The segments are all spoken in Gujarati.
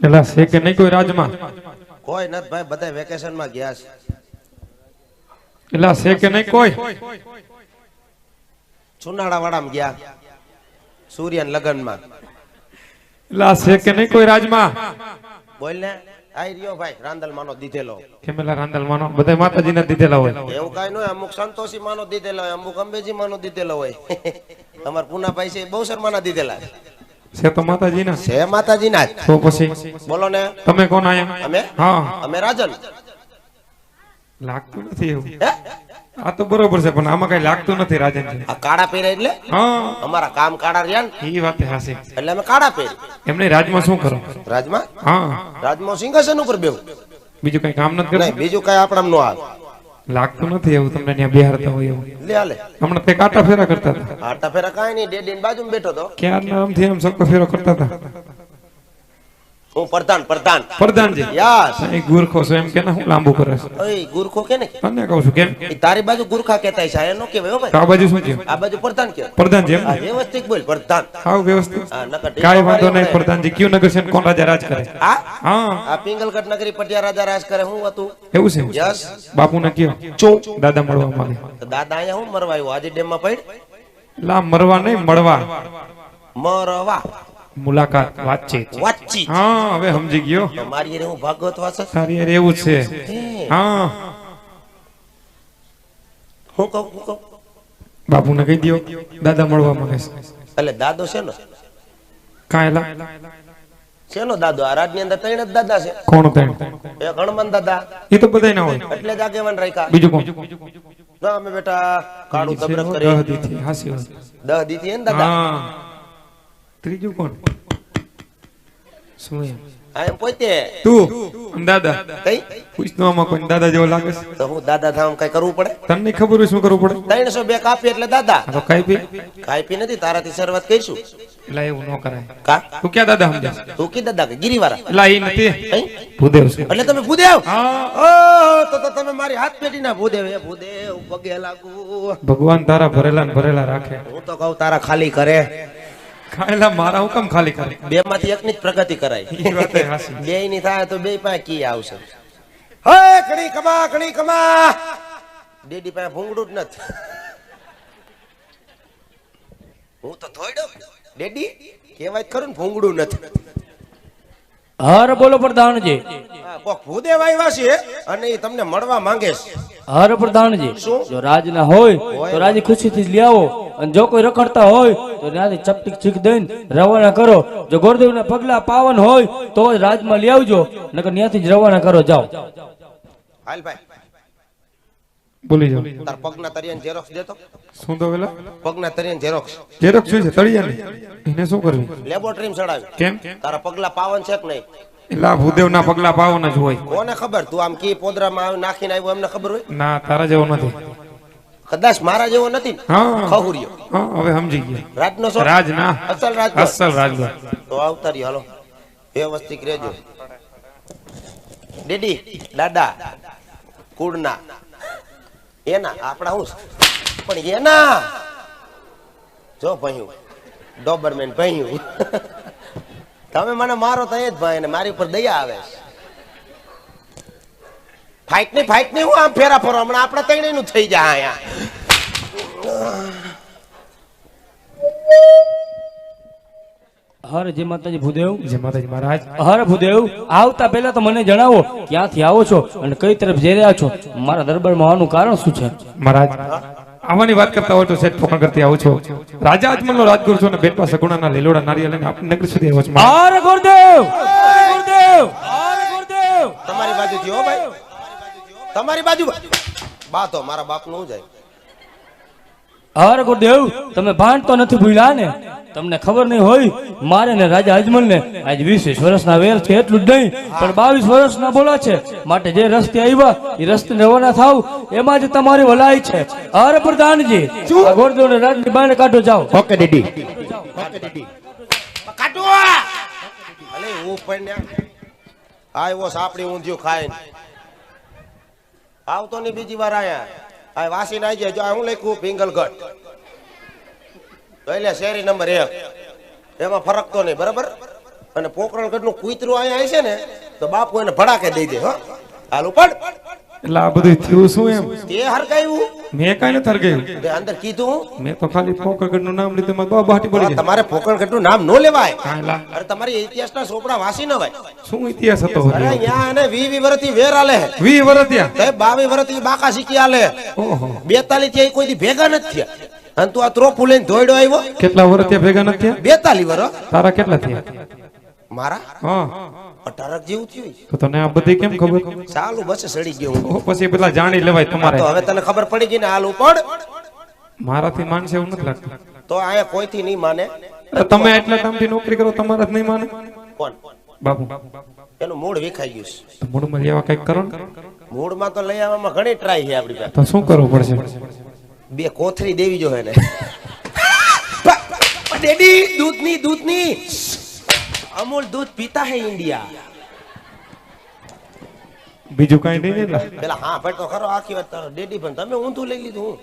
એલા છે કે નહીં કોઈ રાજમાં? કોઈ નથી ભાઈ બધા વેકેશનમાં ગયા છે. એલા છે કે નહીં કોઈ? ચુનાળા વાળામાં ગયા. સૂર્યન લગનમાં એલા છે કે નહીં કોઈ રાજમાં? બોલ ને. આઈ રહ્યો ભાઈ રાંદલ માનો દીધેલો. કેમેલા રાંદલ માનો બધા માતાજીના દીધેલા હોય. એવું કઈ ન અમુક સંતોષી માનો દીધેલો હોય અમુક અંબેજી માનો દીધેલો હોય. તમાર પૂનાભાઈ છે બહુ શર્માના દીધેલા છે. છે તો માતાજીના? છે માતાજીના તો પછી? બોલો ને તમે કોણ આયા? અમે? હા. અમે રાજન. લાગતું નથી એવું. આ તો બરોબર છે પણ આમાં કઈ લાગતું નથી રાજન આ કાળા પહેર્યા એટલે? હા. અમારા કામ કાળા રહ્યા ને? એ વાત હાસી એટલે અમે કાળા પહેરી. એમને રાજમાં શું કરો? રાજમાં? હા. રાજમાં સિંહાસન ઉપર બેવું બીજું કઈ કામ નથી કરતું? બીજું કઈ આપણા નો આવે. લાગતું નથી એવું તમને ત્યાં બિહારતા હોય એવું. લે હાલે. હમણાં તે કાંટા ફેરા કરતા હતા. આટા ફેરા કાંઈ નહીં ડેડી બાજુમાં બેઠો તો. ક્યાં આમથી આમ સક્કો ફેરો કરતા હતા. હું પ્રધાન પ્રધાન. પ્રધાનજી. યસ. અહીં ગુરખો છો એમ કે ના હું લાંબુ કરે છે. ઓય ગુરખો કે ને? તને કહું છું કેમ? તારી બાજુ ગુરખા કહેતા છે એનો કે ભાઈ. આ બાજુ શું છે આ બાજુ પ્રધાન કે પ્રધાનજી એમ? વ્યવસ્થિત બોલ પ્રધાન. હા વ્યવસ્થિત. નકર ઢીલો વાંધો નહીં પ્રધાનજી કયું નગર છે કોણ રાજા રાજ કરે? આ હા. આ પિંગલગઢ નગરી પટિયા રાજા રાજ કરે હું હતું. એવું છે યસ. બાપુને કયો? ચો. દાદા મળવા માંગે. દાદા અહીંયા હું મરવા આવ્યો? આજે ડેમમાં પડ? લા મરવા નહીં મળવા. મરવા. મુલાકાત વાતચીત. વાતચીત. હા હવે સમજી ગયો. તમારી મારી હું ભાગવત વાસ તારી યાર એવું છે. હા. હું. કહું હું કહું? બાપુને કહી દો દાદા મળવા માંગે છે. એટલે દાદો છે ને કાયલા. શેનો દાદો? આ રાજની અંદર ત્રણ જ દાદા છે. કોણ ત્રણ? એક હનુમાન દાદા. એ તો બધાય ના હોય. એટલે જ આગેવાન રાખ્યા. બીજું કોણ? ના અમે બેટા કાળું તબરક કરી. દહ દીથી. હાસી દહ દીધી હે ને દાદા? હા. ત્રીજું કોણ? શું આ એમ પોતે. તું. દાદા. કઈ? પૂછતો કોઈ દાદા જેવો લાગે છે? તો હું દાદા થામ કઈ કરવું પડે? તને ખબર હોય શું કરવું પડે? ત્રણસો બે કાપી એટલે દાદા. આ તો કઈ કાપી નથી તારાથી શરૂઆત કરીશું. એટલે એવું ન કરાય. કા? તું ક્યાં દાદા સમજે? તું કી દાદા કે? ગિરિવાળા. એટલે એ નથી. ભૂદેવ છે. એટલે તમે ભૂદેવ? હા. તો તો તમે મારી હાથ ભૂદેવ. હે ભૂદેવ પગે લાગુ. ભગવાન તારા ભરેલા ને ભરેલા રાખે. હું તો કહું તારા ખાલી કરે ખાયલા મારા હુકમ ખાલી કરે. બે માંથી એકની જ પ્રગતિ કરાય. બે ની થાય તો બે પાસે કી આવશે? હે કણી કમા કણી કમા. ડેડી પાસે ભૂંગડું જ નથી. હું તો થોડો ડેડી કહેવાય ખરું ને ભૂંગડું નથી. હર બોલો પ્રધાનજી. હા, કોક ભૂદેવ આવ્યા છે અને એ તમને મળવા માંગે છે. હર પ્રધાનજી? જો રાજના હોય તો રાજી ખુશીથી જ લઈ આવો અને જો કોઈ રખડતા હોય તો ત્યાંથી ચપટી છીક દઈને રવાના કરો. જો ગોરદેવના પગલા પાવન હોય તો જ રાજમાં લઈ આવજો. નકર ત્યાંથી જ રવાના કરો જાઓ. હાલ ભાઈ. બોલી જાઓ. તાર પગના તરિયાન ઝેરોક્સ દેતો શું તો પગના તરિયાન ઝેરોક્સ શું છે તળિયાની. એને શું કરવું? લેબોરેટરીમાં ચડાવી. કેમ? તારા પગલા પાવન છે કે નહીં? એટલે આ ભૂદેવના પગલા પાવન જ હોય. કોને ખબર? તું આમ કી પોદરામાં આવી નાખીને આવ્યો એમને ખબર હોય? ના તારા જેવો નથી. કદાચ મારા જેવો નથી. ખહુરિયો. હવે સમજી ગયા. રાજનો સો રાજ ના અસલ રાજ અસલ રાજ તો આવતા હાલો. વ્યવસ્થિત રહેજો. ડેડી દાદા કુળના. એના આપણા હું પણ એના! જો ભયું ડોબરમેન ભયું. તમે મને મારો તો એ જ ભાઈ ને મારી ઉપર દયા આવે છે. ફાઇટની ફાઇટની હું આમ ફેરા ફરો હમણાં આપણે ત્રણેયનું થઈ જાય અહીંયા. હર જે માતાજી ભૂદેવ. જે માતાજી મહારાજ. હર ભૂદેવ આવતા પહેલા તો મને જણાવો ક્યાંથી આવો છો અને કઈ તરફ જઈ રહ્યા છો? મારા દરબારમાં આવવાનું કારણ શું છે? મહારાજ આવવાની વાત કરતા હોય તો સેટ ફોન કરતી આવું છો. રાજા અજમલનો રાજગુરુ છો ને બેટવા સગુણાના લીલોડા નારિયેળ લઈને આપણે નગર સુધી આવ્યો છું હર ગુરુદેવ! હર ગુરુદેવ! હર ગુરુદેવ! તમારી બાજુ થી હો ભાઈ. તમારી બાજુ બા. તો મારા બાપનું જાય હર ગુરુદેવ તમે ભાન તો નથી ભૂલ્યા ને? તમને ખબર નહીં હોય મારે ને રાજા અજમલ ને આજ વીસ વીસ વર્ષના વેર છે એટલું જ નહીં પણ બાવીસ વર્ષના બોલા છે. માટે જે રસ્તે આવ્યા એ રસ્તે રવાના થાવ એમાં જ તમારી ભલાઈ છે. હર પ્રધાનજી ગોરદેવ ને રાજની બાને કાઢો જાઓ. ઓકે દીદી. કાઢો અલે હું પણ આવ્યો સાપડી ઊંધિયું ખાઈને. આવતો નહીં બીજી વાર આયા. આ વાસી આવી જાય, જો હું લખ્યું, પિંગલગઢ. એટલે શેરી નંબર એક. એમાં ફરક તો નહીં, બરાબર? અને પોકરણગઢનું કુતરું અહીંયા છે ને, તો બાપુ એને ભડાકે દઈ દે, હો. હાલ પડ એટલે આ બધું થયું શું એમ? તે હરકાયું મેં કઈ નથી હરગાયું. તે અંદર કીધું? મેં તો ખાલી ફોકરગઢનું નામ લીધું. બહુ બહાટી પડી તમારે ફોકરગઢ પોકરણગઢનું નામ નો લેવાય. અરે તમારી ઇતિહાસના સોપડા વાસી ન ભાઈ શું ઇતિહાસ હતો અરે અહીંયા અને વી વી વર્ષથી વેર આલે. વી વર્ષ થયા તે બાવી વર્ષથી બાકા શીખી આલે. ઓહો. બેતાલીસથી કોઈ દી ભેગા નથી થયા. અને તું આ ત્રોપુ લઈને ધોયડો આવ્યો? કેટલા વર્ષ ત્યાં ભેગા નથી થયા? બેતાલીસ વર્ષ તારા કેટલા થયા? મારા? હા. અઢારક જેવું થયું તો તને આ બધી કેમ ખબર? ચાલુ બસ સડી ગયો હું. પછી પેલા જાણી લેવાય તમારે તો હવે તને ખબર પડી ગઈ ને હાલ ઉપર મારાથી માનશે એવું નથી લાગતું. તો આયા કોઈથી નહીં માને? તમે એટલા ટાઈમથી નોકરી કરો તમારા જ નહીં માને. કોણ? બાપુ. એનું મૂળ વિખાઈ ગયું છે. મૂળમાં લેવા કંઈક કરો ને? મૂળમાં તો લઈ આવવામાં ઘણી ટ્રાય છે આપણી પાસે. તો શું કરવું પડશે? બે કોથરી દેવી જો હે ને. ડેડી દૂધની દૂધની. અમૂલ દૂધ પીતા હે ઇન્ડિયા. બીજું કઈ નહીં ને પેલા હા ભાઈ તો ખરો આખી વાત તારો. ડેડી પણ તમે ઊંધું લઈ લીધું હું.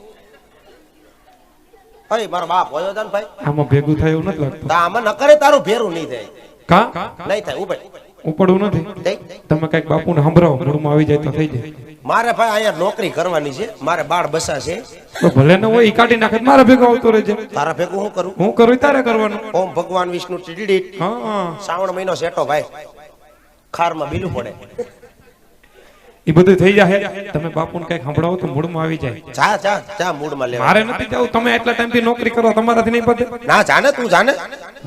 અરે મારો બાપ હોયો તને ભાઈ. આમાં ભેગું થાય એવું નથી લાગતું. તો આમાં ન કરે તારું ભેરું નહીં થાય. કા? નહીં થાય ઉપર ઉપડવું નથી? તમે કંઈક બાપુને સંભળાવો મૂળમાં આવી જાય તો થઈ જાય. મારે ભાઈ અહીંયા નોકરી કરવાની છે મારે બાળ બસા છે. ભલે ને હોય કાઢી નાખે મારા ભેગો આવતો રહેજે. તારા ભેગું હું કરું? હું કરું તારે કરવાનું. ઓમ ભગવાન વિષ્ણુ ટીડીડીટ. હા. શ્રાવણ મહિનો સેટો ભાઈ ખારમાં બીલું પડે. એ બધું થઈ જાય તમે બાપુને કંઈક સંભળાવો તો મૂળમાં આવી જાય. જા જા જા મૂડમાં લેવા. મારે નથી જવું. તમે એટલા ટાઈમથી નોકરી કરો તમારાથી નહીં પતે ના જાને તું જાને.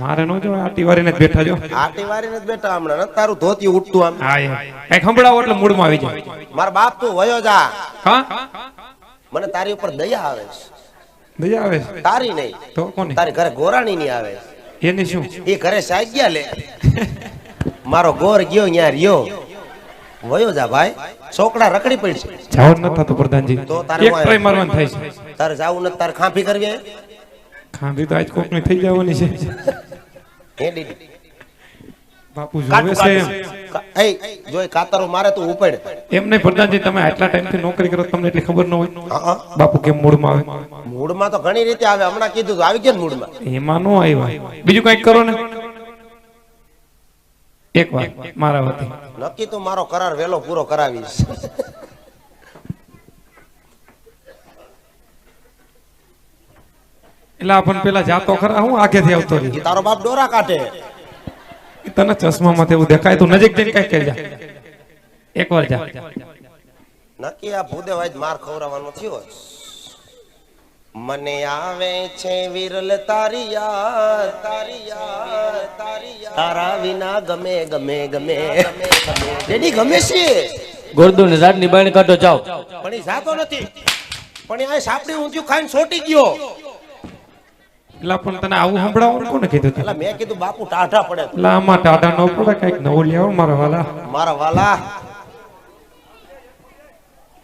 મારે નો જો આટી વારીને જ બેઠા જો આટી વારીને જ બેઠા હમણાં. ન તારું ધોતી ઉઠતું આમ. હા એ કંઈક સંભળાવો એટલે મૂળમાં આવી જાય. મારા બાપ તું વયો જા. હા? મને તારી ઉપર દયા આવે છે. દયા આવે છે. તારી નહીં. તો કોની? તારી ઘરે ગોરાણી ની આવે એની શું? એ ઘરે સાગ્યા લે. મારો ગોર ગયો ન્યા રહ્યો. વયો જા ભાઈ. છોકરા રખડી પડશે. જાવું ન થતું પ્રધાનજી. તો તારે એક ટ્રાય મારવાનું થાય છે. તારે જાવું ન તારે ખાંફી કરવી ખાંફી તો આજ કોકની થઈ જવાની છે. હે દીદી. બાપુ જોવે છે કા- એય, કાતરો મારે તો ઉપડ. એમ નહીં પ્રધાનજી તમે આટલા ટાઈમથી નોકરી કરો તમને એટલી ખબર ન હોય. બાપુ કેમ મૂળમાં આવે? મૂડમાં તો ઘણી રીતે આવે. હમણાં કીધું તો આવી ગયા મૂડમાં. એમાં નો આવ્યો. બીજું કંઈક કરો ને. એક વાર મારા વતી. નક્કી તો મારો કરાર વેલો પૂરો કરાવીશ. એટલે આપણ પેલા જાતો ખરા હું આગેથી આવતો રહી તારો બાપ ડોરા કાઢે. તને ચશ્મામાં એવું દેખાય તું નજીક જઈને કઈ કહી જા એક વાર જા. નક્કી આ ભૂદેવ આજ માર ખવરાવાનો થયો મને આવે છે વિરલ તારી યાદ તારી યાદ તારી તારા વિના ગમે ગમે ગમે. રેડી ગમે છે? ગોરદુ ને રાજની બાણી કાઢો જાઓ. પણ એ જાતો નથી. પણ આ સાપડી ઊંધિયું ખાઈને છોટી ગયો. એટલે પણ તને આવું સંભળાવવાનું કોને કીધું એટલે મેં કીધું બાપુ ટાઢા પડે એટલે આમાં ટાઢા ન પડે કંઈક નવું લેવો મારા વાલા. મારા વાલા.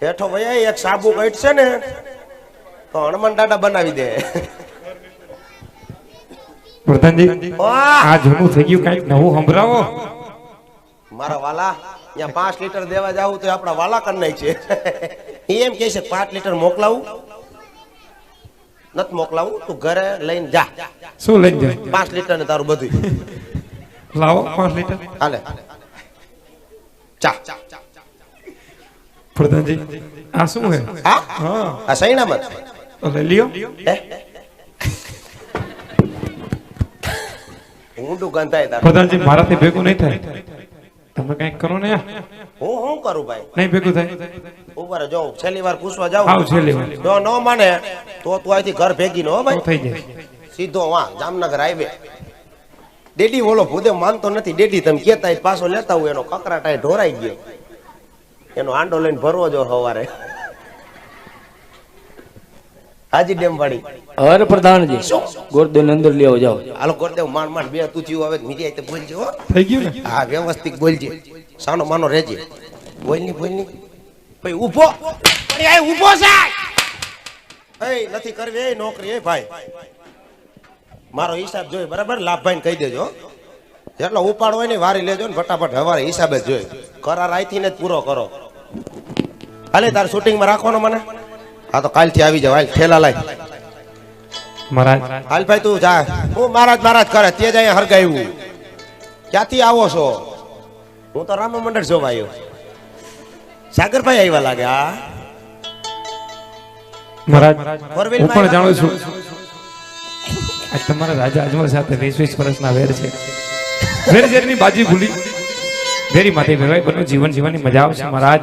હેઠો ભાઈ એક સાબુ કઈટ છે ને તો હનુમાન દાદા બનાવી દે. પ્રધાનજી આ જૂનું થઈ ગયું કંઈક નવું સંભળાવો. મારા વાલા ત્યાં પાંચ લીટર દેવા જાવ તો આપણા વાલા કર નાખ છે. એમ કે છે પાંચ લીટર મોકલાવું? નથી મોકલાવું તું ઘરે લઈને જા. શું લઈને જા પાંચ લીટર ને તારું બધું લાવો પાંચ લીટર. હાલે. ચા. પ્રધાનજી આ શું હે? હા? હા. આ સૈણામાં લ્યો. હે? ઊંડું ગંધાય તારું. પ્રધાનજી મારાથી ભેગું નહીં થાય. તમે કંઈક કરો ને હું શું કરું ભાઈ? નહીં ભેગું થાય. ઉપર જો છેલ્લી વાર પૂછવા જાવ આવ છેલ્લી વાર. જો ન માને તો તું અહીંથી ઘર ભેગી નો ભાઈ. થઈ જાય. સીધો વા જામનગર હાઈવે. ડેડી બોલો ભૂદે માનતો નથી. ડેડી તમે કેતા પાછો લેતા હોય એનો કકરાટા ઢોરાઈ ગયો. એનો આંડો લઈને ભરવો જો સવારે. હાજી ડેમ વાળી. હર પ્રધાનજી. ગોરદેવ ને અંદર લેવો જાઓ. હાલો ગોરદેવ માંડ માંડ બે તું આવે મીડિયા તે બોલજે હો. થઈ ગયું ને? હા વ્યવસ્થિત બોલજે. સાનો માનો રહેજે. બોલની બોલની. ભાઈ ઊભો. અરે આય ઊભો છે એ નથી કરવી એ નોકરી એ ભાઈ. મારો હિસાબ જોઈ બરાબર? લાભભાઈ કહી દેજો. જેટલો ઉપાડ હોય ને વારી લેજો ને ફટાફટ હવારે હિસાબે જ જોઈ. કરાર આઈથી ને જ પૂરો કરો. હાલે તાર શૂટિંગમાં રાખવાનો મને? હા તો કાલથી આવી જાવ હાલ ઠેલા લાય. મહારાજ. હાલ ભાઈ તું જા. હું મહારાજ મહારાજ કરે તે જાય હરગાયું ક્યાંથી આવો છો? હું તો રામ મંડળ જોવા આવ્યો સાગરભાઈ આવ્યા લાગે આ મહારાજ હું પણ જાણું છું. આજ તમારા રાજા અજમલ સાથે વીસ વીસ વર્ષના વેર છે. વેર ઝેરની બાજી ભૂલી. વેરી માથે વેવાય બનો જીવન જીવવાની મજા આવશે મહારાજ.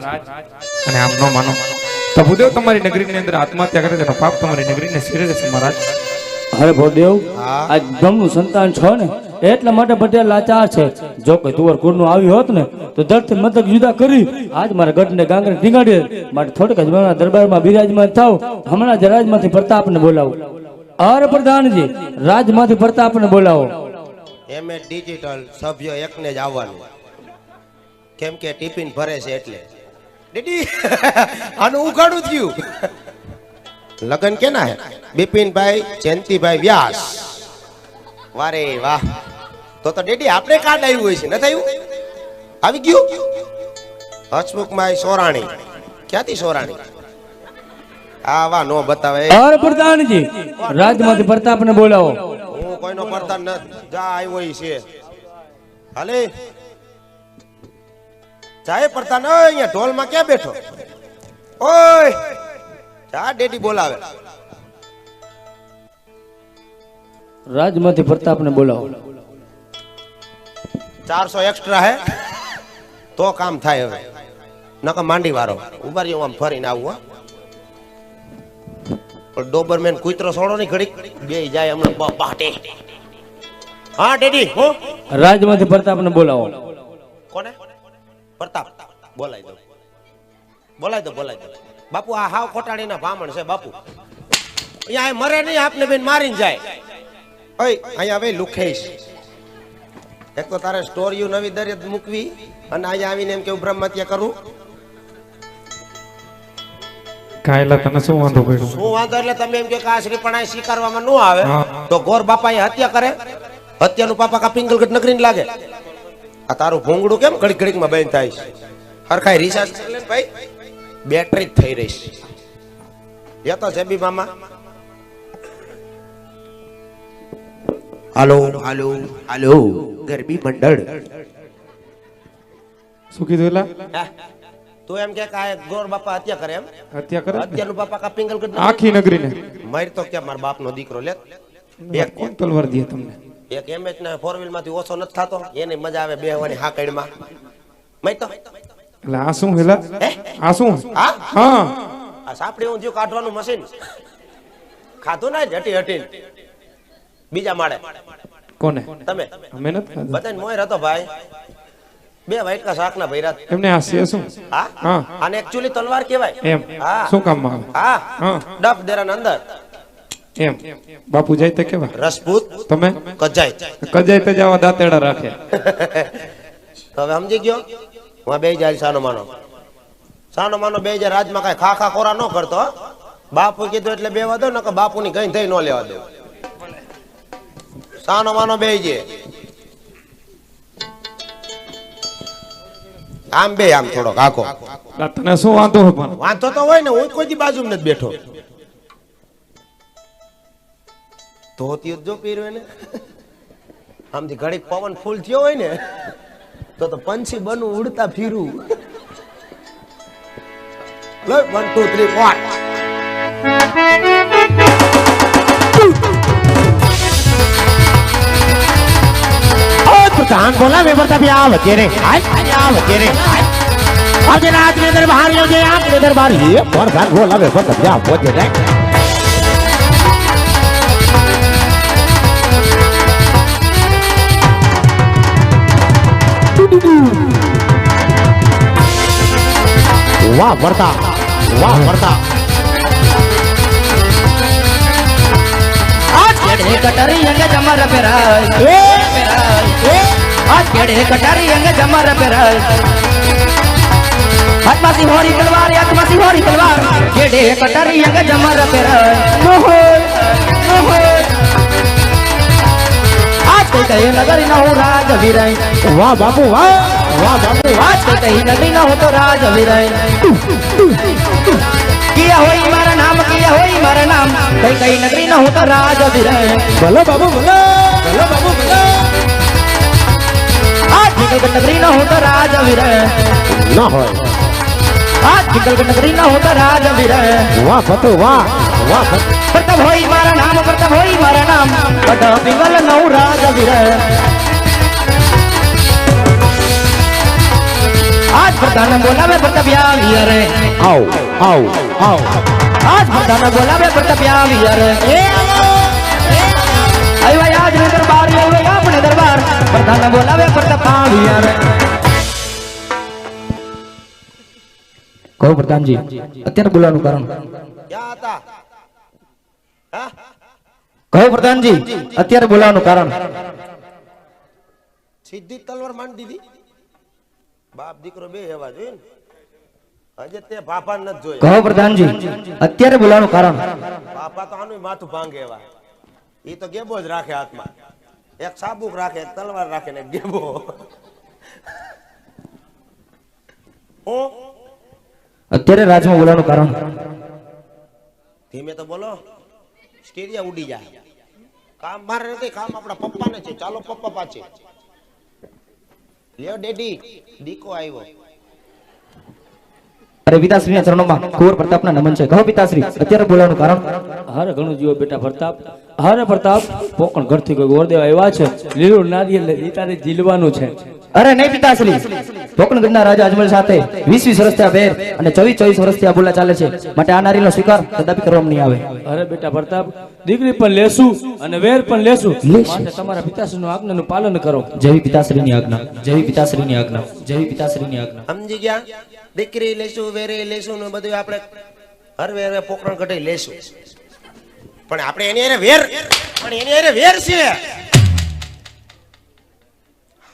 અને આમ ન માનો. તો ભૂદેવ તમારી નગરીની અંદર આત્મહત્યા કરે તેનો પાપ તમારી નગરીને શિરે રહેશે મહારાજ. અરે ભોદેવ આ આજ બ્રહ્મનું સંતાન છો ને? એટલા માટે પટેલ લાચાર છે. જો કોઈ તુવર કુળનું આવ્યું હોત ને તો ધરથી મતક જુદા કરી આજ મારા ગઢને ગાંગરે ટીંગાડી માટે થોડીક જ મારા દરબારમાં બિરાજમાન થાવ. હમણાં જ રાજમાંથી પ્રતાપને બોલાવો. અરે પ્રધાનજી રાજમાંથી પ્રતાપને બોલાવો. એમ એ ડિજિટલ સભ્ય એકને જ આવવાનું. કેમ કે ટિફિન ભરે છે એટલે. દીદી આનું ઉઘાડું થયું. લગન કેના હે? બિપિનભાઈ જયંતિભાઈ વ્યાસ. વારે વાહ. તો તો ડેડી આપણે કાર્ડ આવ્યું હોય છે ન થયું? આવી ગયું? હસમુખભાઈ સોરાણી. ક્યાંથી સોરાણી? આ વાહ નો બતાવે. અરે પ્રધાનજી રાજમાંથી પ્રતાપને બોલાવો. હું કોઈનો પડતા ન જા આવ્યો છે. હાલે? જાય પડતા ન અહીંયા ઢોલમાં ક્યાં બેઠો ઓય જા ડેડી બોલાવે રાજમાંથી પ્રતાપને બોલાવો ચારસો એક્સ્ટ્રા હે તો કામ થાય હવે નકર માંડી વારો ઊભા રહ્યો આમ ફરીને આવું હો પણ ડોબરમેન કૂતરો છોડો ની ઘડીક બે જાય હમણાં બ- બાટે હા ડેડી હું રાજમાંથી પ્રતાપને બોલાવો કોને પ્રતાપ બોલાઈ દો. બોલાઈ દો બોલાઈ દો. બાપુ આ હાવ ખોટાડીના ભામણ છે બાપુ. અહીંયા આ મરે નહીં આપને બેન મારીને જાય. ઓય અહીંયા હવે લુખેશ. એક તો તારે સ્ટોરીઓ નવી દરેક મૂકવી અને અહીંયા આવીને એમ કેવું બ્રહ્મત્યા કરું. કાયલા તને શું વાંધો પડ્યો? શું વાંધો? એટલે તમે એમ કે આ શ્રીપણાએ સ્વીકારવામાં ન આવે તો ગોર બાપાએ હત્યા કરે? હત્યાનું પાપા કા પિંગલગઢ નગરીને લાગે? આ તારું ભૂંગળું કેમ ઘડીક ઘડીકમાં બેન થાય છે? હરખાઈ રિસાર્જ ચાલે ભાઈ. બેટરી જ થઈ રહીશ એ તો જેબી મામા. હાલો. હાલો. હાલો. ગરબી મંડળ. શું કીધું એલા તું એમ કે આ ગોર બાપા હત્યા કરે એમ? હત્યા કરે ને? હત્યાનું બાપા કા પિંગલગઢ આખી નગરીને. મર તો કે મારા બાપનો દીકરો લે? બે કોણ? તલવાર દે તમને. એક એમએચ ને ફોર વ્હીલમાંથી ઓછો નથી થતો. એની મજા આવે બેહવાની હાકડમાં. મય તો. એટલે આ શું હેલા? આ શું? હા? આ સાપડી ઊંધિયું કાઢવાનું મશીન. ખાધું ના હટી હટી બીજા માળે. કોને? તમે? અમે નથી બધાને મોય હતો ભાઈ. બે વાઈટકા શાક ના ભૈરા એમને આ છે શું? હા? હા. આને એકચ્યુઅલી તલવાર કહેવાય. એમ. હા. શું કામમાં હા. ડફ દેરાન અંદર. એમ. બાપુ જાય તો કેવા? રસપૂત? તમે? કજાય. કજાય તો જવા દાંતેડા રાખે. હવે સમજી ગયો? હું બે જાય સાનો માનો. સાનો માનો બે જાય રાજમાં કઈ ખા ખા ખોરા ન કરતો બાપુ કીધું એટલે બેવા દો ને કે બાપુની કઈ થઈ ન લેવા દો સાનો માનો બે જે આમ બે આમ થોડોક આખો. તને શું વાંધો વાંધો તો હોય ને હું કોઈ બાજુ નથી બેઠો. ધોતી જો પહેર્યો ને આમથી ઘડીક પવન ફૂલ થયો હોય ને તો તો પંછી બનવું ઉડતા ફીરું લો વન ટુ થ્રી ફોર प्रधान बोला मैं बता भी आव तेरे आव तेरे अब जे रात में दरबार ले जे आप के दरबार ये प्रधान बोला मैं बता भी आव तेरे વાહ વર્તા. વાહ વર્તા. કેડે કટારી અંગ જમર પેરાય આ કેડે કટારી અંગ જમર પેરાય હાથમાંથી હોરી તલવાર હાથમાંથી હોરી તલવાર. કેડે કટારી અંગ જમર પેરાય મોહર મોહર के कहीं नगर न हो राज वीरय वाह बापू वाह। वाह बापू आज के कहीं नगर न हो तो राज वीरय किया होई मारा नाम किया होई मारा नाम कहीं कहीं नगर न हो तो राज वीरय बोलो बाबू बोलो बोलो बाबू बोलो आज के नगरी नगर न हो तो राज वीरय ना हो। आज के कहीं नगर न हो तो राज वीरय वाह बापू वाह। વાહ ભતો. પ્રતાપ હોય મારા નામ પ્રતાપ હોય મારા નામ બટ પિંગલ નવ રાજવીર આજ પ્રધાન બોલાવે પ્રતાપ્યા વીર આવ આવ આવ આજ પ્રધાન બોલાવે પ્રતાપ્યા વીર આવ્યા આજ ને દરબાર આવ્યા આપણે દરબાર પ્રધાન બોલાવે પ્રતાપ્યા વીર કહો પ્રધાનજી અત્યારે બોલાવાનું કારણ ક્યાં હતા હા કહો પ્રધાનજી અત્યારે બોલાવાનું કારણ. સીધી તલવાર માંડી દીધી. બાપ દીકરો બે એવા જોઈએ ને. હજે તે બાપા કહો પ્રધાનજી અત્યારે બોલાવાનું કારણ. બાપા તો આનું માથું ભાંગે એવા. એ તો ગેબો જ રાખે હાથમાં. એક સાબુક રાખે એક તલવાર રાખે ને ગેબો. હું? અત્યારે રાજમાં બોલાવાનું કારણ. ધીમે તો બોલો. સ્ટેરિયા ઉડી જાય. કામ મારે નથી કામ આપણા પપ્પાને છે. ચાલો પપ્પા પાછે. લ્યો ડેડી દીકો આવ્યો અરે પિતાશ્રીના ચરણોમાં કુંવર પ્રતાપના નમન છે. કહો પિતાશ્રી અત્યારે બોલાવાનું કારણ? હારે ઘણું જીવો બેટા પ્રતાપ. હારે પ્રતાપ. પોકણ ઘરથી કોઈ ગોરદેવ આવ્યા છે. લીલું નારિયેલ તારે જીલવાનું છે. અરે નહીં પિતાશ્રી ભોકનગરના રાજા અજમલ સાથે વીસ વીસ વર્ષથી આ બેર અને ચોવીસ ચોવીસ વર્ષથી આ બોલા ચાલે છે. માટે આ નારીનો સ્વીકાર કદાપી કરવામાં નહીં આવે. અરે બેટા પ્રતાપ દીકરી પણ લેશું અને વેર પણ લેશું. તમારા પિતાશ્રીનું આજ્ઞાનું પાલન કરો. જેવી પિતાશ્રીની આજ્ઞા જેવી પિતાશ્રીની આજ્ઞા જેવી પિતાશ્રીની આજ્ઞા. સમજી ગયા? દીકરી લેશું વેરે લેશું ને બધું આપણે હરવે હરવે પોકરણ કઢાઈ લેશું. પણ આપણે એની હારે વેર પણ એની હારે વેર છે.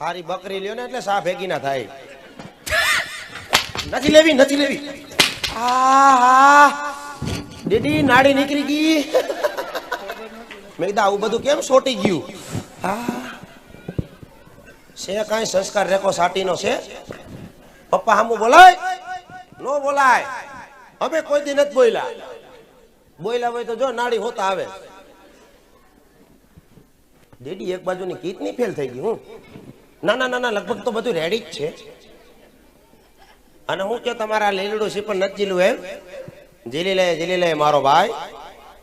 હારી બકરી લ્યો ને એટલે સા ભેગી ના થાય. નથી લેવી નથી લેવી. આ દીદી, નાડી નીકળી ગઈ. મેં કીધું, આવું બધું કેમ સોટી ગયું? છે કઈ સંસ્કાર રેકો સાટીનો છે? પપ્પા હામું બોલાય? નો બોલાય. અમે કોઈ દી નથી બોલ્યા. બોલ્યા હોય તો જો નાડી હોતા આવે. દેડી એક બાજુની કીટની ફેલ થઈ ગઈ, હું. ના ના ના લગભગ તો બધું રેડી જ છે. અને હું કયો તમારા લીલડું પણ નથી જીલું એમ? જીલી લે જીલી લે મારો ભાઈ.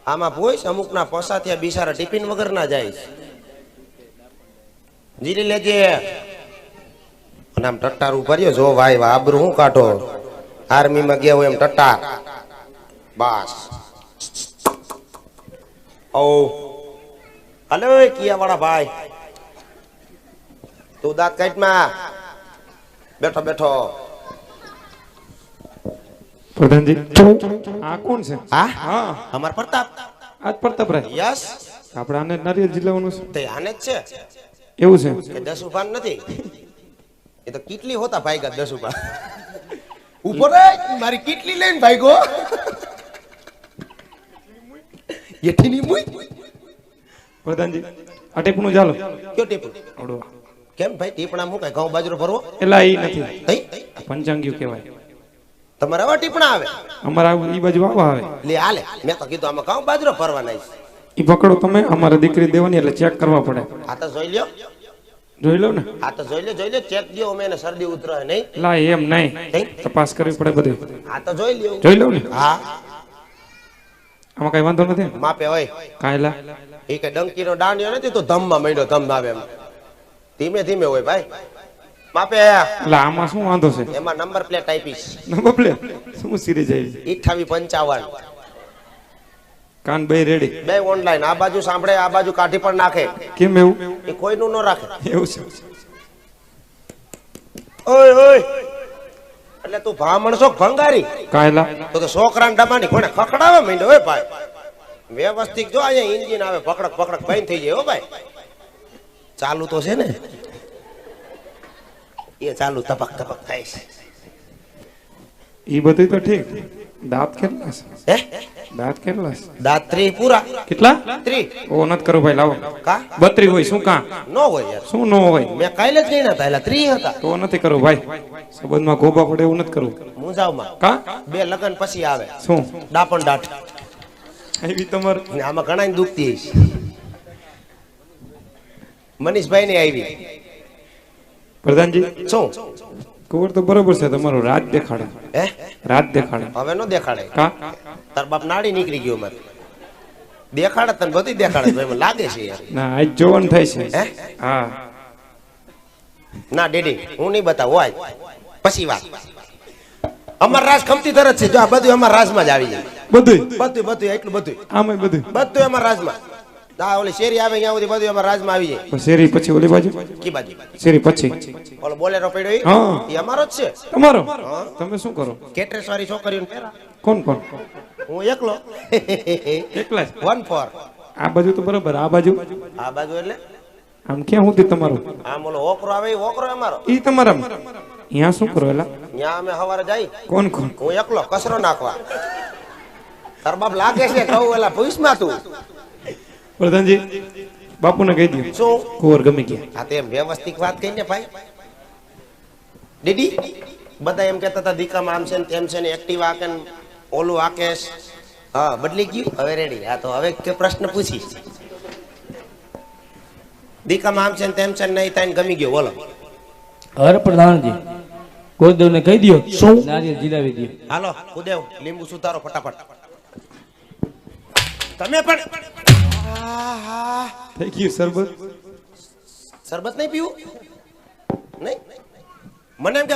આમાં પૂછ અમુકના પોસા ત્યાં બિસારા ટિફિન વગર ના જાય જીલી લેજે. અને આમ ટટ્ટાર ભર્યો જો ભાઈ આબરું હું કાઢો? આર્મીમાં ગયા હોય એમ ટટ્ટાર. બસ. ઓ. હલો કિયા વાળા ભાઈ. તું દાંત કાઢમાં. બેઠો બેઠો. પ્રધાનજી આ કોણ છે? હા? હા. અમાર પ્રતાપ. આજ પ્રતાપરાય. યસ. આપણે આને નારિયેલ જિલ્લાવાનું છે. તે આને જ છે. એવું છે. કે દસ ઉભાન નથી. એ તો કેટલી હોતા ભાઈ દસ ઊભા. ઉપર રે મારી કેટલી લઈને ભાઈગો. એઠીની મુઈ. પ્રધાનજી આ ટેપનું ચાલો. કયો ટેપ આવડો. કેમ ભાઈ ટીપણા હું ઘઉં બાજરો ભરવો? એટલે એ નથી. પંચાંગીયું કહેવાય. તમારે આવા ટીપણા આવે? અમારા આ- ઈ બાજુ આવા આવે. લે હાલે. મેં તો કીધું આમાં ઘઉં બાજરો ભરવાના છે. ઈ પકડો તમે અમારે દીકરી દેવાની એટલે ચેક કરવા પડે. આ તો જોઈ લ્યો. જોઈ લો ને. આ તો જોઈ લો જોઈ લો ચેક દો અમે એને શરદી ઉતરે નહીં. લા એમ નહીં? તપાસ કરવી પડે બધી. આ તો જોઈ લ્યો. જોઈ લો ને. હા. આમાં કઈ વાંધો નથી માપે હોય. કાયલા એ કે ડંકીનો દાંડિયો નથી તો ધમમાં માંડ્યો ધમ આવે એમ. ધીમે ધીમે હોય ભાઈ. માપે એટલે આમાં શું વાંધો છે? એમાં નંબર પ્લેટ આપીશ નંબર પ્લેટ શું સિરીઝ આવી ઈઠાવી પંચાવન. કાન બે રેડી બે ઓનલાઈન આ બાજુ સાંભળે આ બાજુ કાઢી પણ નાખે. કેમ એવું? એ કોઈનું ન રાખે. એવું છે. ઓય ઓય. એટલે તું ભામણ છો ભંગારી? કાયલા. તો કે છોકરાને ડબાની કોને ખખડાવે માંડ્યો હોય ભાઈ. વ્યવસ્થિત જો અહીંયા ઇન્જિન આવે પકડક પકડક બંધ થઈ જાય હો ભાઈ. ચાલુ તો છે ને? એ ચાલુ તપક તપક થાય છે. એ બધું તો ઠીક. દાંત કેટલા છે? હે? દાંત કેટલા છે? ત્રી પૂરા. કેટલા? ત્રી. ઓ નથી કરો ભાઈ લાવો. કા? બત્રી હોય શું કા? નો હોય યાર. શું ન હોય? મેં કાલે જ ગણ્યા હતા એટલે ત્રી હતા. તો નથી કરો ભાઈ. સંબંધમાં ગોબા પડે એવું નથી કરવું મુંજાવમાં કા? બે લગન પછી આવે. શું? ડાપણ દાટ આવી તમારે ને આમાં ઘણા દુખતી હશે. મનીષભાઈ ની આવી. પ્રધાનજી? શું? કુંવર તો બરોબર છે તમારું રાત દેખાડે. હે? રાત દેખાડે. હવે નો દેખાડે. કા? તાર બાપ નાડી નીકળી ગયો મારે. દેખાડે તને બધી દેખાડે ભાઈ લાગે છે ના આજ જોવાનું થાય છે. હે? હા. ના ડેડી હું નહીં બતાવ હોય. પછી વાત. અમાર રાજ ખમતી તરત છે જો આ બધું અમાર રાજમાં જ આવી જાય. બધું બધું બધું એટલું બધું આમાં બધું બધું અમાર રાજમાં. આ ઓલી શેરી આવે ત્યાં સુધી બધું અમાર રાજમાં આવી જાય. શેરી પછી ઓલી બાજુ? કી બાજુ? શેરી પછી? ઓલો બોલેરો પડ્યો? હા. ઈ અમારો જ છે? તમારો? તમે શું કરો? કેટરેસ વાળી છોકરીઓને પહેરા. કોણ કોણ? હું એકલો. એકલા જ? વન ફોર આ બાજુ તો બરોબર આ બાજુ? આ બાજુ એટલે? આમ ક્યાં હું તમારું? આમ ઓલો ઓકરો આવે ઓકરો અમારો. ઈ તમારા અહીંયા શું કરો એલા? ત્યાં અમે સવારે જાય. કોણ કોણ? હું એકલો કચરો નાખવા. તાર બાપ લાગે છે કહું એલા ભવિષ્યમાં તું? પ્રધાનજી બાપુને કહી દઉં શું? કુંવર ગમી ગયા. આ તેમ વ્યવસ્થિત વાત કહીને ભાઈ? દીદી બધા એમ કહેતા હતા દીકામાં આમ છે ને તેમ છે ને એક્ટિવ આકે ને ઓલું આકેશ હા બદલી ગયું? હવે રેડી હા તો હવે કે પ્રશ્ન પૂછી. દીકામાં આમ છે ને તેમ છે ને નહીં થાય ને ગમી ગયો બોલો. હર પ્રધાનજી ગોરદેવને કહી દો શું? નારિયેળ જીલાવી દો હાલો કુદેવ લીંબુ સુધારો ફટાફટ. તમે પણ. થઈ ગયું સરબત શરબત નહીં પીવું? નહીં? મને એમ કે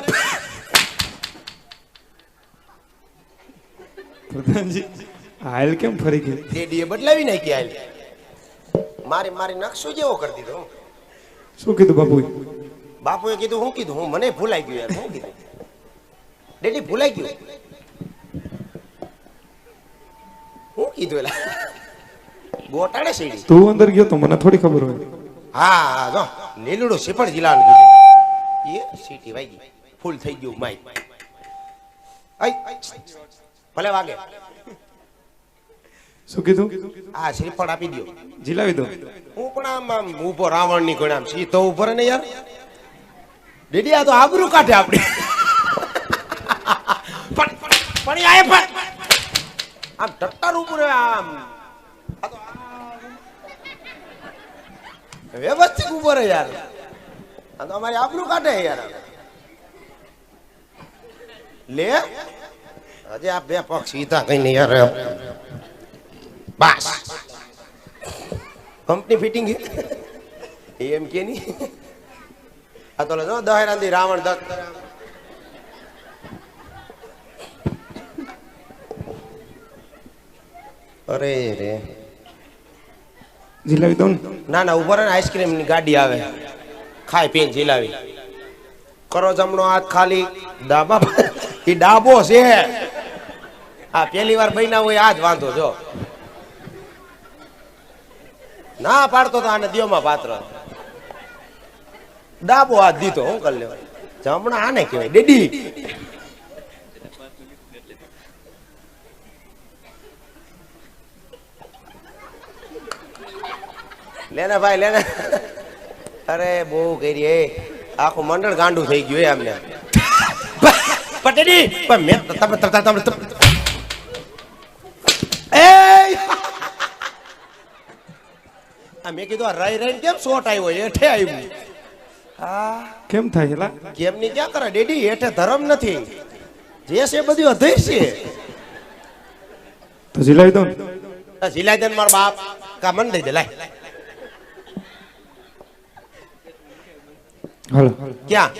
પ્રધાનજી હાલ કેમ ફરી ગઈ? ડેડીએ બદલાવી નાખી હાલ. મારી મારી નકશો જેવો કરી દીધો. શું કીધું બાપુ બાપુએ કીધું હું કીધું હું મને ભૂલાઈ ગયું યાર હું કીધું. ડેડી ભૂલાઈ ગયું. હું કીધું એલા. ગોટાડે સીડી. તું અંદર ગયો તો મને થોડી ખબર હોય. હા હા જો. લીલુડું સિફળ જિલ્લાનું કીધું. એ સીટી વાગી ફૂલ થઈ ગયું માઈ ભલે વાગે. શું કીધું? આ શ્રીફળ આપી દો જીલાવી દો. હું પણ આમ આમ ઊભો રાવણની આમ સીતો ઊભો રહે ને યાર. ડેડી આ તો આબરૂ કાઢે આપડી પણ પણ આ આમ ટટ્ટાર ઉપર આમ. વ્યવસ્થિત ઊભો રહે યાર. આ તો અમારી આબરૂ કાઢે યાર. લે. હજી આ બે પક્ષ સીધા કઈ નહીં યાર. બસ. કંપની ફિટિંગ એમ કે નહીં. આ તો જો દહેરા રાવણ દત્ત કરે આમ. અરે રે. જીલાવી દઉં ના? ના ઉપર આઈસ્ક્રીમની ગાડી આવે. ખાય પીને જીલાવી. કરો જમણો હાથ ખાલી. ડાબા એ ડાબો છે. આ પેલી વાર બન્યા હોય આ જ વાંધો જો. ના પાડતો તો આને દિયોમાં પાત્ર. ડાબો હાથ દીધો હું કરી લેવાય. જમણા આને કહેવાય ડેડી. લેને ભાઈ લેને. અરે બહુ કરી એ. આખું મંડળ ગાંડું થઈ ગયું એ પટેડી પણ મેં તમે તમે તમે તમે. એ! આ મેં કીધું આ રહી રહીને કેમ શોટ આવ્યો? હેઠે આવ્યું. હા. કેમ થાય એલા કેમ ની ક્યાં કરે? ડેડી હેઠે ધરમ નથી. જે છે બધું અધૈર છે. તો જીલાવી દો ને. સિલાઈ દે મારો મારા બાપ. કા મન દઈ દે લાય. હાલો. ક્યાં?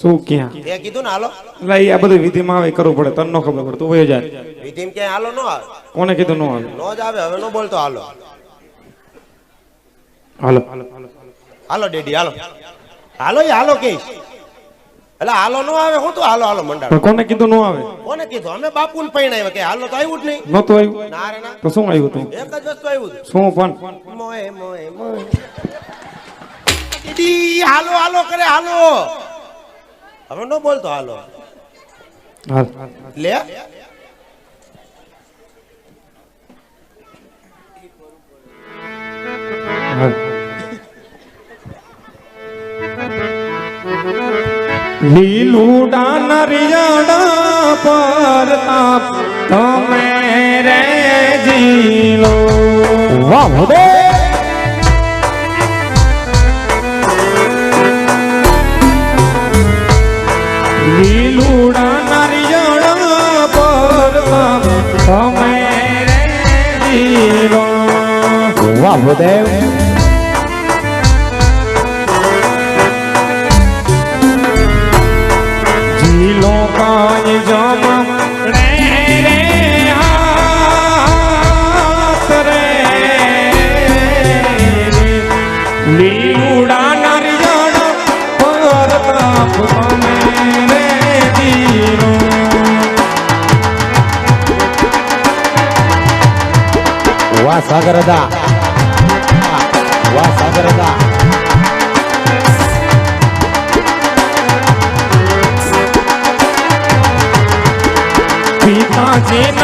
શું ક્યાં? એ કીધું ને હાલો. એટલે આ બધું વિધિમાં આવે કરવું પડે તને ન ખબર પડે તું વયો જાય. વિધિમ ક્યાંય હાલો નો આવે? કોને કીધું ન આવે? નો જ આવે હવે નો બોલતો હાલો. હાલો. હાલો ડેડી હાલો. હાલો એ હાલો કે. એટલે હાલો નો આવે હું તો હાલો હાલો મંડાળ કોને કીધું ન આવે? કોને કીધું? અમે બાપુ ને પૈણાવ્યા કે હાલો તો આવ્યું જ નહીં. નહોતું આવ્યું? ના રે ના. તો શું આવ્યું તું? એક જ વસ્તુ આવ્યું શું પણ? મોય મોય મોય હાલો હાલો કરે હાલો. હવે નો બોલતો હાલો. લે. હાલ. લીલું ડાનરિયાડા પર તાપ તમે રે જીલો. વાહ. ભૂદેવ જીલો કાંઈ જમ રે રે હાથ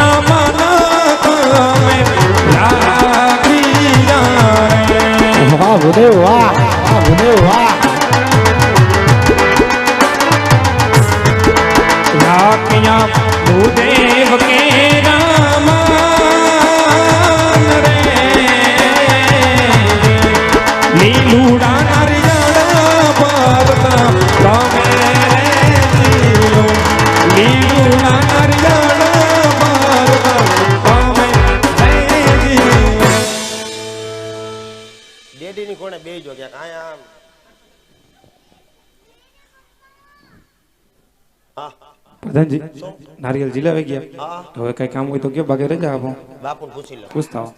પ્રધાનજી નારિયેલ જીલાવી ગયા. હવે કઈ કામ હોય તો કે ભાગે રજા આપો. બાપુને પૂછી લો. પૂછતા હો.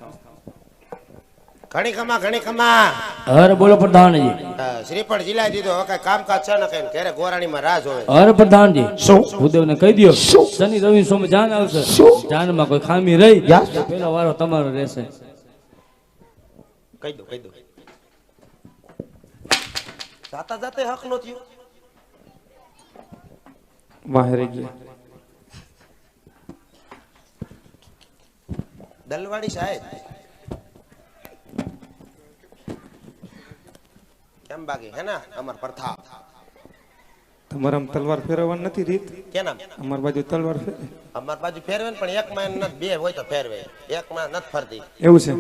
ઘણી કમા ઘણી કમા અરે બોલો પ્રધાનજી. શ્રીફળ જીલાઈ દીધો હવે કઈ કામકાજ છે ને કઈ? ઘરે ગોરાણીમાં રાહ જોવે. અરે પ્રધાનજી. ભૂદેવને કહી દો શનિ રવિ સોમ જાન આવશે. જાનમાં કોઈ ખામી રહી? પેલો વારો તમારો રહેશે. કહી દો કહી દો. જાતા જાતે હક નો થયો. ગયા. દલવાડી સાહેબ. કેમ બાકી હે ને અમર પ્રથા? તમારે તલવાર ફેરવવાની નથી રીત? કેના અમાર બાજુ તલવાર અમાર બાજુ ફેરવે ને પણ એક માં નથી બે હોય તો ફેરવે. એક માં નથી ફરતી. એવું છે?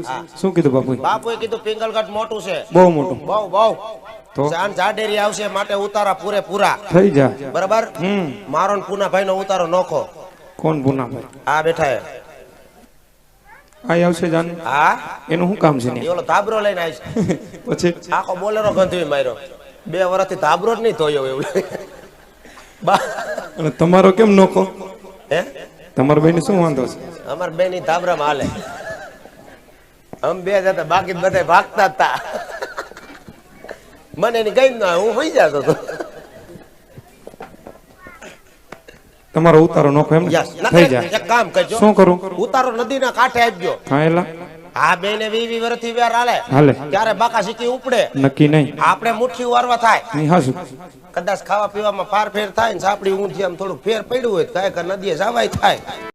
શું કીધું બાપુ બાપુએ કીધું પિંગલગઢ મોટું છે. બહુ મોટું. બહુ બહુ. તો? જાન જાડેરી આવશે માટે ઉતારા પૂરેપૂરા. થઈ જા બરાબર? મારો પૂનાભાઈ નો ઉતારો નોખો. કોણ પૂનાભાઈ? આ બેઠા આ આવશે જાન. હા? એનું શું કામ છે ઓલો ધાબરો લઈને આવી પછી? આખો બોલેરો ગંધવી માર્યો. બે વર્ષથી ધાબરો જ નહીં ધોયો એવું. અને તમારો કેમ નોખો? હે? તમારા ભાઈને શું વાંધો છે? અમારા બે ની ધાબરામાં હાલે. અમે બે જતા બાકી બધા ભાગતા હતા મને એની કઈ ના હું હોઈ જતો હતો તમારો ઉતારો નોખો એમ થઈ જાય. એક કામ કરજો. શું કરું? ઉતારો નદીના કાંઠે આપજો. હા એલા. આ બે ને વી વી વર્ષથી વેર હાલે. હાલે. ત્યારે બાકા સીટી ઉપડે? નક્કી નહીં. આપણે મુઠ્ઠી વારવા થાય. નહીં હાસું કદાચ ખાવા પીવામાં ફાર ફેર થાય ને સાપડી ઊંધી આમ થોડું ફેર પડ્યું હોય કાંઈક નદીએ જવાય થાય.